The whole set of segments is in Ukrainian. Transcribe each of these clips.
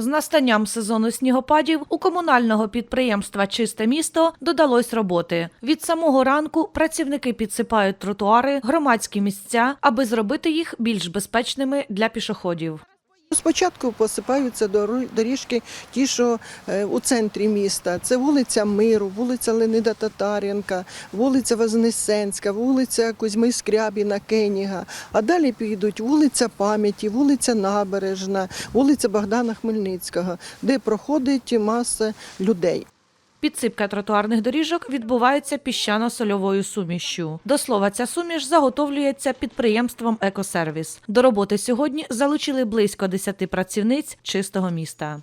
З настанням сезону снігопадів у комунального підприємства Чисте місто додалось роботи. Від самого ранку працівники підсипають тротуари, громадські місця, аби зробити їх більш безпечними для пішоходів. Спочатку посипаються доріжки ті, що е, у центрі міста. Це вулиця Миру, вулиця Ленида Татаренка, вулиця Вознесенська, вулиця Кузьми Скрябіна, Кеніга. А далі підуть вулиця Пам'яті, вулиця Набережна, вулиця Богдана Хмельницького, де проходить маса людей. Підсипка тротуарних доріжок відбувається піщано-сольовою сумішю. До слова, ця суміш заготовлюється підприємством Екосервіс. До роботи сьогодні залучили близько 10 працівниць чистого міста.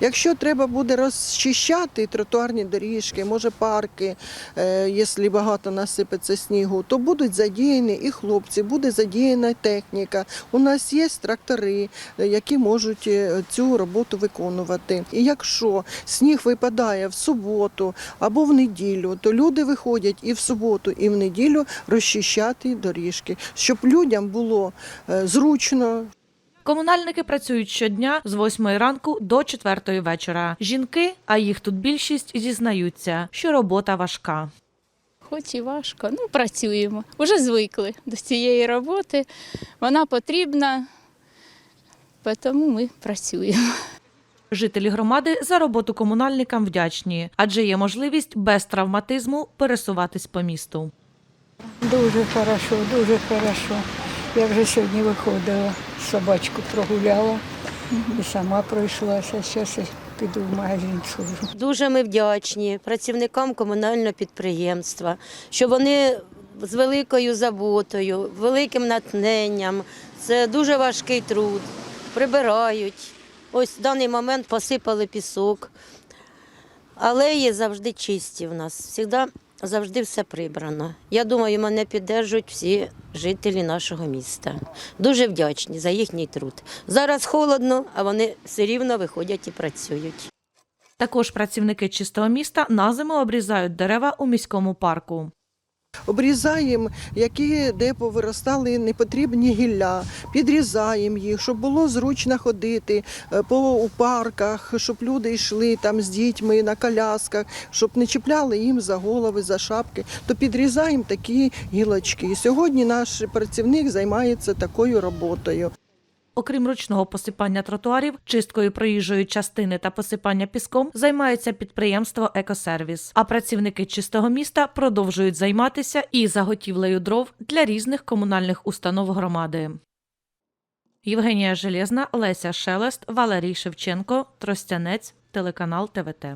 Якщо треба буде розчищати тротуарні доріжки, може парки, е, якщо багато насипеться снігу, то будуть задіяні і хлопці, буде задіяна техніка. У нас є трактори, е, які можуть е, цю роботу виконувати. І якщо сніг випадає в суботу або в неділю, то люди виходять і в суботу, і в неділю розчищати доріжки, щоб людям було зручно, Комунальники працюють щодня з 8 ранку до 4 вечора. Жінки, а їх тут більшість, зізнаються, що робота важка. Хоч і важко, ну працюємо. Уже звикли до цієї роботи. Вона потрібна, тому ми працюємо. Жителі громади за роботу комунальникам вдячні, адже є можливість без травматизму пересуватись по місту. Дуже хорошо, дуже хорошо. Я вже сьогодні виходила, собачку прогуляла і сама пройшлася. Зараз піду в магазин схожу. Дуже ми вдячні працівникам комунального підприємства, що вони з великою заботою, великим натхненням. Це дуже важкий труд. Прибирають. Ось в даний момент посипали пісок. Алеї завжди чисті в нас. Завжди, завжди все прибрано. Я думаю, мене піддержують всі жителі нашого міста. Дуже вдячні за їхній труд. Зараз холодно, а вони все рівно виходять і працюють. Також працівники чистого міста на зиму обрізають дерева у міському парку. Обрізаємо, які де повиростали непотрібні гілля, підрізаємо їх, щоб було зручно ходити е, по у парках, щоб люди йшли там з дітьми на колясках, щоб не чіпляли їм за голови, за шапки. То підрізаємо такі гілочки. Сьогодні наш працівник займається такою роботою. Окрім ручного посипання тротуарів, чисткою проїжджої частини та посипання піском займається підприємство Екосервіс. А працівники чистого міста продовжують займатися і заготівлею дров для різних комунальних установ громади. Євгенія Железна, Леся Шелест, Валерій Шевченко, Тростянець, телеканал ТВТ.